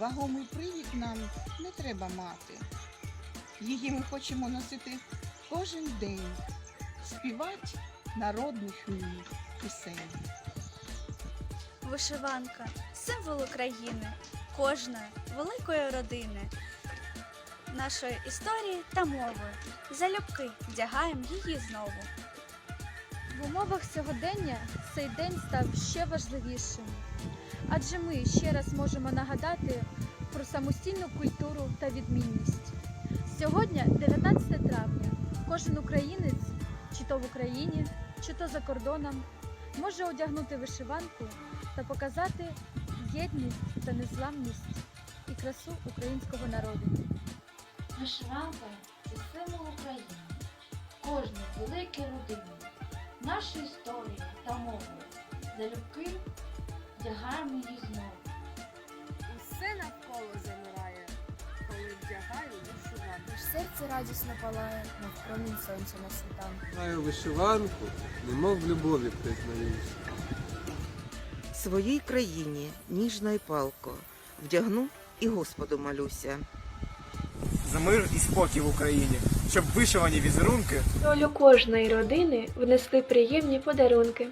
вагомий привід нам не треба мати. Її ми хочемо носити кожен день, співати народних мій пісень. Вишиванка символ України, кожної великої родини, нашої історії та мови. Залюбки вдягаємо її знову. В умовах сьогодення цей день став ще важливішим, адже ми ще раз можемо нагадати про самостійну культуру та відмінність. Сьогодні, 19 травня, кожен українець, чи то в Україні, чи то за кордоном, може одягнути вишиванку та показати єдність та незламність і красу українського народу. Вишиванка це символ України, кожної великої родини, нашої історії та мови. Залюбки вдягаємо її знову. Усе навколо замирає, коли вдягаю вишиванку. Аж серце радісно палає, мов промінь сонця на світанку. Маю вишиванку, немов в любові признаюсь. Своїй країні ніжно й палко вдягну і Господу молюся. За мир і спокій в Україні, щоб вишивані візерунки Долю кожної родини внесли приємні подарунки.